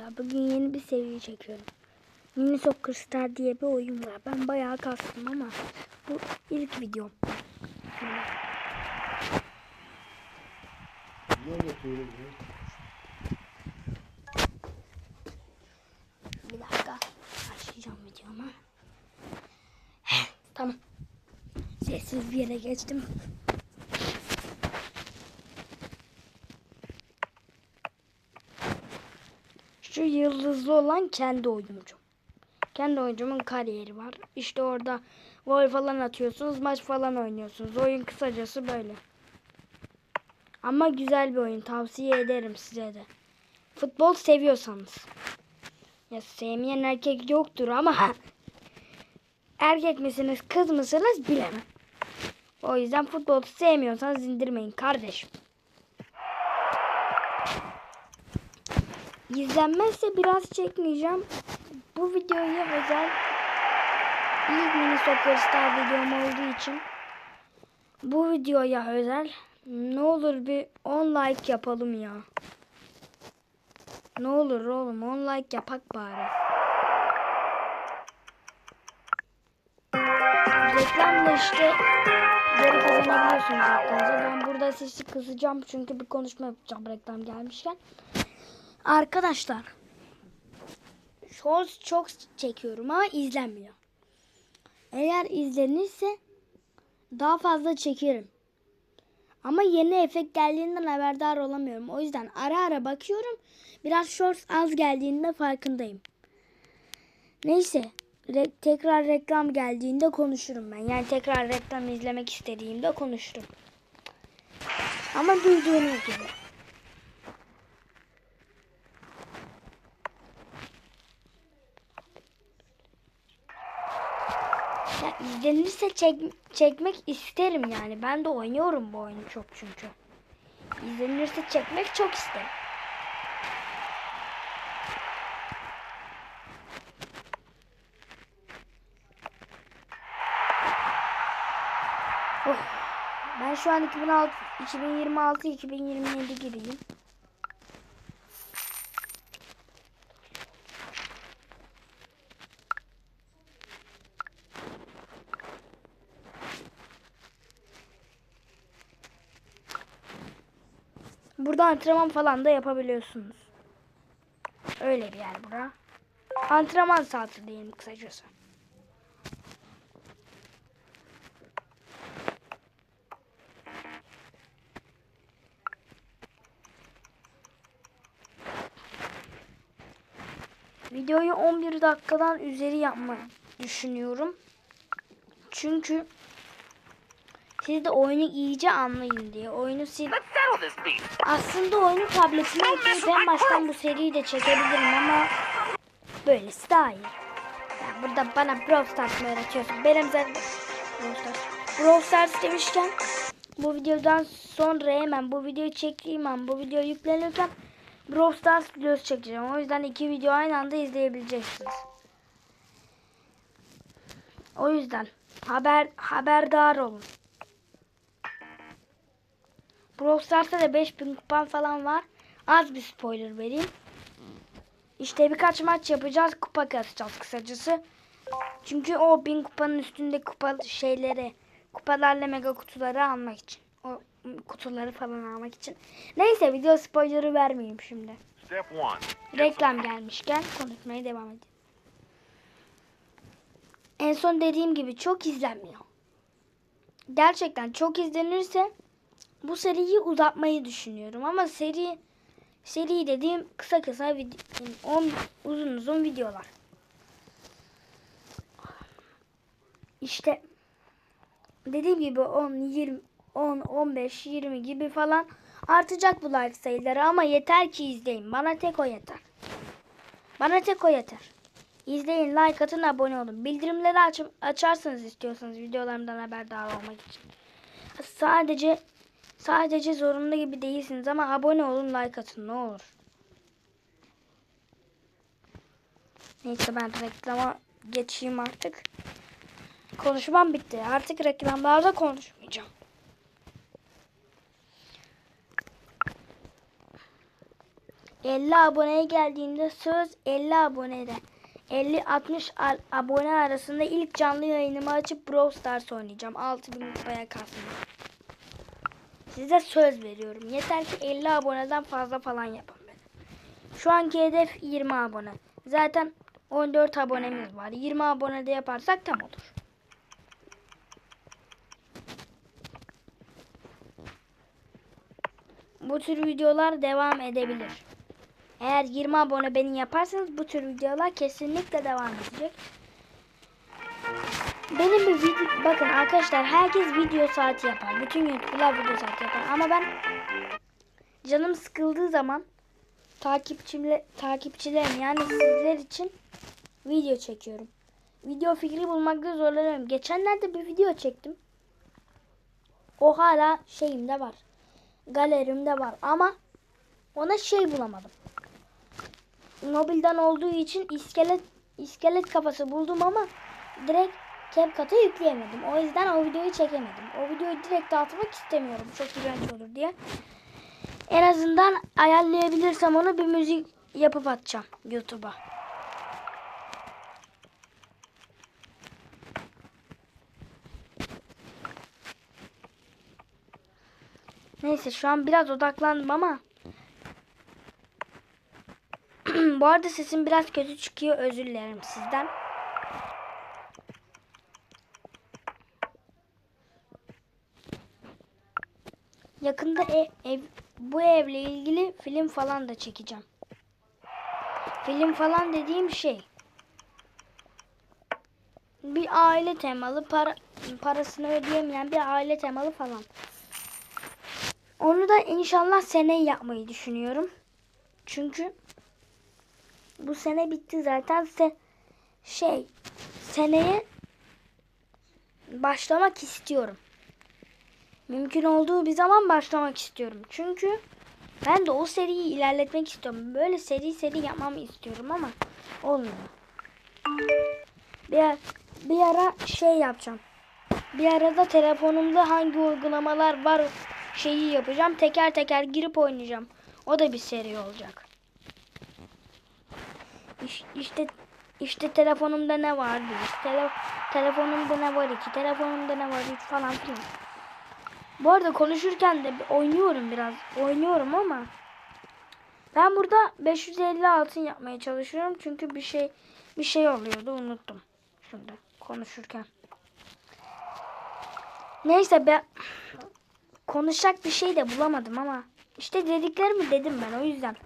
arkadaşlar bugün yeni bir seviye çekiyorum. Mini Soccer Star diye bir oyun var. Ben bayağı kastım ama bu ilk videom. Bir dakika başlayacağım videoma. Heh, tamam. Sessiz bir yere geçtim. Şu yıldızlı olan kendi oyuncum. Kendi oyuncumun kariyeri var. İşte orada gol falan atıyorsunuz, maç falan oynuyorsunuz. Oyun kısacası böyle. Ama güzel bir oyun. Tavsiye ederim size de. Futbol seviyorsanız. Ya sevmeyen erkek yoktur ama erkek misiniz kız mısınız bilemem. O yüzden futbolu sevmiyorsanız indirmeyin kardeşim. İzlenmezse biraz çekmeyeceğim. Bu videoya özel ilk mini soccer star videom olduğu için bu videoya özel ne olur bir 10 like yapalım ya. Ne olur oğlum 10 like yapak bari. Reklamla işte geri kazanabiliyorsunuz hakkınızı. Ben burada sesi kısacağım çünkü bir konuşma yapacağım reklam gelmişken. Arkadaşlar Shorts çok çekiyorum ama izlenmiyor. Eğer izlenirse daha fazla çekerim. Ama yeni efekt geldiğinden haberdar olamıyorum. O yüzden ara ara bakıyorum. Biraz shorts az geldiğinde farkındayım. Neyse. re- tekrar reklam geldiğinde konuşurum ben. Yani tekrar reklam izlemek istediğimde konuşurum. Ama duyduğunuz gibi. Ya izlenirse çek, çekmek isterim yani. Ben de oynuyorum bu oyunu çok çünkü. İzlenirse çekmek çok isterim. Oh. Ben şu an 2006, 2026 2027 gireyim. Burada antrenman falan da yapabiliyorsunuz. Öyle bir yer bura. Antrenman saati diyelim kısacası. Videoyu 11 dakikadan üzeri yapmayı düşünüyorum. Çünkü siz de oyunu iyice anlayın diye. Oyunu sil Aslında oyunu tabletine yükleyip en baştan bu seriyi de çekebilirim ama böylesi daha iyi. Ya burada bana Brawl Stars mı öğretiyorsun? Benim zaten Brawl Stars. Brawl Stars demişken bu videodan sonra hemen bu videoyu çektiğim an bu video yüklenirken Brawl Stars videosu çekeceğim. O yüzden iki video aynı anda izleyebileceksiniz. O yüzden haber haberdar olun. Brawl Stars'ta da 5000 kupon falan var. Az bir spoiler vereyim. İşte birkaç maç yapacağız. Kupa kasacağız kısacası. Çünkü o 1000 kupanın üstünde kupa şeyleri, kupalarla mega kutuları almak için. O kutuları falan almak için. Neyse video spoiler'ı vermeyeyim şimdi. Reklam gelmişken konuşmaya devam edeyim. En son dediğim gibi çok izlenmiyor. Gerçekten çok izlenirse bu seriyi uzatmayı düşünüyorum ama seri seri dediğim kısa kısa video, on, uzun uzun videolar. İşte dediğim gibi 10 20 10 15 20 gibi falan artacak bu like sayıları ama yeter ki izleyin. Bana tek o yeter. Bana tek o yeter. İzleyin, like atın, abone olun. Bildirimleri aç açarsanız istiyorsanız videolarımdan haberdar olmak için. Sadece sadece zorunda gibi değilsiniz ama abone olun, like atın ne olur. Neyse ben reklama geçeyim artık. Konuşmam bitti. Artık reklamlarda konuşmayacağım. 50 aboneye geldiğinde söz 50 abonede 50-60 al- abone arasında ilk canlı yayınımı açıp Brawl Stars oynayacağım. 6000 kupaya kasmıyor. Size söz veriyorum. Yeter ki 50 aboneden fazla falan yapın beni. Şu anki hedef 20 abone. Zaten 14 abonemiz var. 20 abonede yaparsak tam olur. Bu tür videolar devam edebilir. Eğer 20 abone beni yaparsanız bu tür videolar kesinlikle devam edecek. Benim bir video bakın arkadaşlar herkes video saati yapar. Bütün YouTuber'lar video saati yapar ama ben canım sıkıldığı zaman takipçimle takipçilerim yani sizler için video çekiyorum. Video fikri bulmakta zorlanıyorum. Geçenlerde bir video çektim. O hala şeyimde var. Galerimde var ama ona şey bulamadım. Mobilden olduğu için iskelet iskelet kafası buldum ama direkt CapCut'a yükleyemedim. O yüzden o videoyu çekemedim. O videoyu direkt atmak istemiyorum. Çok iğrenç olur diye. En azından ayarlayabilirsem onu bir müzik yapıp atacağım YouTube'a. Neyse şu an biraz odaklandım ama Bu arada sesim biraz kötü çıkıyor. Özür dilerim sizden. Yakında ev, ev, bu evle ilgili film falan da çekeceğim. Film falan dediğim şey bir aile temalı para, parasını ödeyemeyen bir aile temalı falan. Onu da inşallah seneye yapmayı düşünüyorum. Çünkü bu sene bitti zaten. Se şey seneye başlamak istiyorum. Mümkün olduğu bir zaman başlamak istiyorum. Çünkü ben de o seriyi ilerletmek istiyorum. Böyle seri seri yapmamı istiyorum ama olmuyor. Bir, ara, bir ara şey yapacağım. Bir arada telefonumda hangi uygulamalar var şeyi yapacağım. Teker teker girip oynayacağım. O da bir seri olacak. İş- İşte işte telefonumda ne var bir, tele, telefonumda ne var iki, telefonumda ne var üç falan filan. Bu arada konuşurken de oynuyorum biraz. Oynuyorum ama ben burada 550 altın yapmaya çalışıyorum çünkü bir şey bir şey oluyordu unuttum. Şimdi konuşurken. Neyse ben konuşacak bir şey de bulamadım ama işte dediklerimi dedim ben o yüzden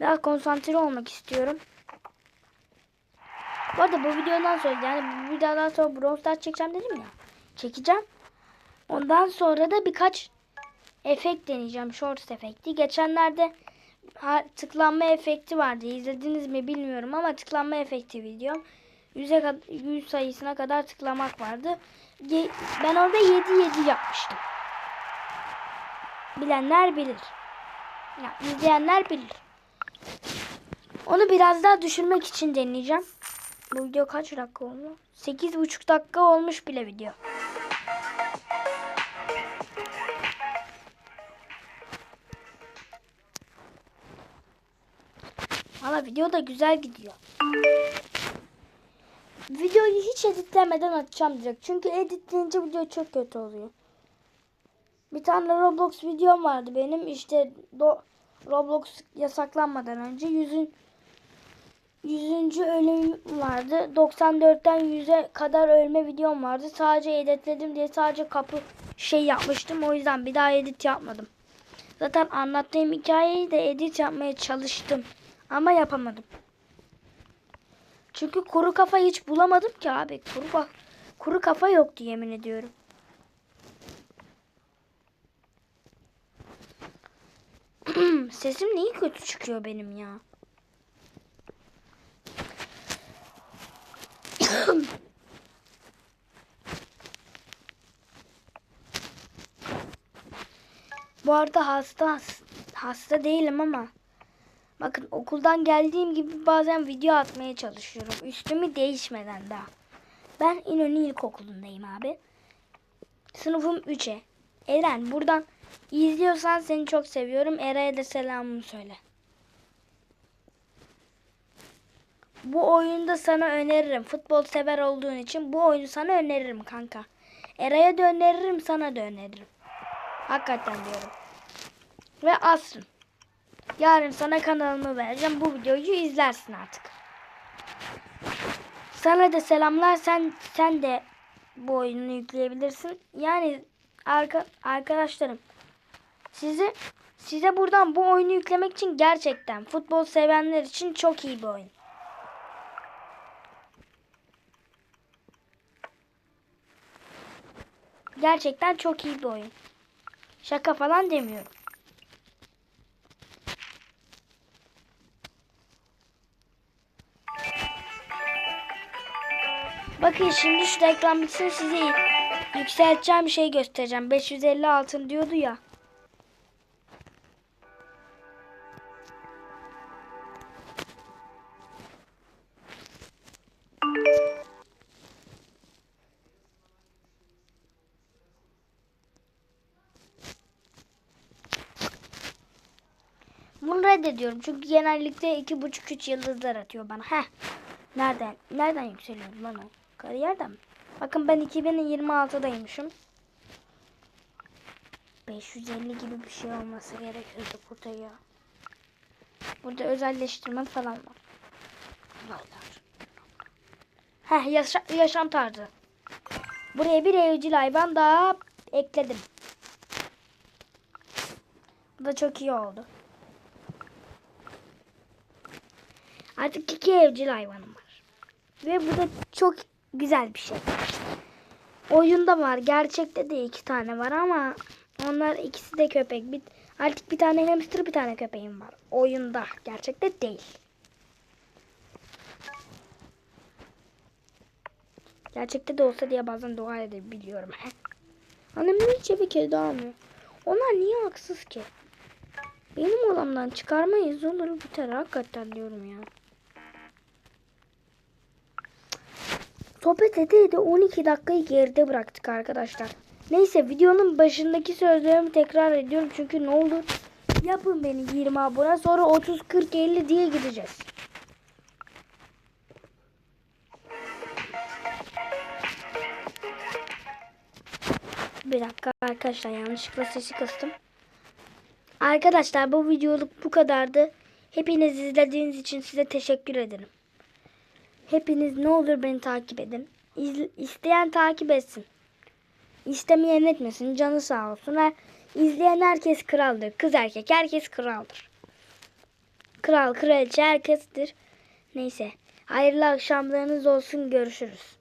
biraz konsantre olmak istiyorum. Bu arada bu videodan sonra yani bu videodan sonra Brawl Stars çekeceğim dedim ya. Çekeceğim. Ondan sonra da birkaç efekt deneyeceğim. Shorts efekti. Geçenlerde tıklanma efekti vardı. İzlediniz mi bilmiyorum ama tıklanma efekti videom. 100'e kad- 100 sayısına kadar tıklamak vardı. Ben orada 7-7 yapmıştım. Bilenler bilir. Ya, izleyenler bilir. Onu biraz daha düşürmek için deneyeceğim. Bu video kaç dakika oldu? 8,5 dakika olmuş bile video. Valla video da güzel gidiyor. Videoyu hiç editlemeden atacağım direkt. Çünkü editleyince video çok kötü oluyor. Bir tane Roblox videom vardı benim. İşte do Roblox yasaklanmadan önce yüzün 100. ölüm vardı. 94'ten 100'e kadar ölme videom vardı. Sadece editledim diye sadece kapı şey yapmıştım. O yüzden bir daha edit yapmadım. Zaten anlattığım hikayeyi de edit yapmaya çalıştım. Ama yapamadım. Çünkü kuru kafa hiç bulamadım ki abi. Kuru, ka- kuru kafa yoktu yemin ediyorum. Sesim niye kötü çıkıyor benim ya? Bu arada hasta hasta değilim ama bakın okuldan geldiğim gibi bazen video atmaya çalışıyorum. Üstümü değişmeden daha. Ben İnönü İlkokulu'ndayım abi. Sınıfım 3'e. Eren buradan izliyorsan seni çok seviyorum. Eray'a da selamımı söyle. bu oyunu da sana öneririm. Futbol sever olduğun için bu oyunu sana öneririm kanka. Eray'a da öneririm sana da öneririm. Hakikaten diyorum. Ve Asrın. Yarın sana kanalımı vereceğim. Bu videoyu izlersin artık. Sana da selamlar. Sen sen de bu oyunu yükleyebilirsin. Yani arka, arkadaşlarım size size buradan bu oyunu yüklemek için gerçekten futbol sevenler için çok iyi bir oyun. Gerçekten çok iyi bir oyun. Şaka falan demiyorum. Bakın şimdi şu reklam bitsin size yükselteceğim bir şey göstereceğim. 550 altın diyordu ya. Bunu reddediyorum çünkü genellikle iki buçuk üç yıldızlar atıyor bana. Heh. Nereden? Nereden yükseliyor lan o? Kariyerden? Bakın ben 2026'daymışım. 550 gibi bir şey olması gerekiyordu burada ya. Burada özelleştirme falan var. Olaylar. Heh yaşa yaşam tarzı. Buraya bir evcil hayvan daha ekledim. Bu da çok iyi oldu. Artık iki evcil hayvanım var. Ve bu da çok güzel bir şey. Oyunda var. Gerçekte de iki tane var ama onlar ikisi de köpek. Bir, artık bir tane hamster bir tane köpeğim var. Oyunda. Gerçekte değil. Gerçekte de olsa diye bazen dua edebiliyorum. Annem hiç bir kedi almıyor. Onlar niye haksız ki? Benim odamdan çıkarmayız olur biter hakikaten diyorum ya. Sohbet ede ede 12 dakikayı geride bıraktık arkadaşlar. Neyse videonun başındaki sözlerimi tekrar ediyorum çünkü ne olur yapın beni 20 abone sonra 30 40 50 diye gideceğiz. Bir dakika arkadaşlar yanlışlıkla sesi kıstım. Arkadaşlar bu videoluk bu kadardı. Hepiniz izlediğiniz için size teşekkür ederim. Hepiniz ne olur beni takip edin. İzle, isteyen takip etsin. İstemeyen etmesin. Canı sağ olsun. Her, izleyen herkes kraldır. Kız erkek herkes kraldır. Kral, kraliçe herkestir. Neyse. Hayırlı akşamlarınız olsun. Görüşürüz.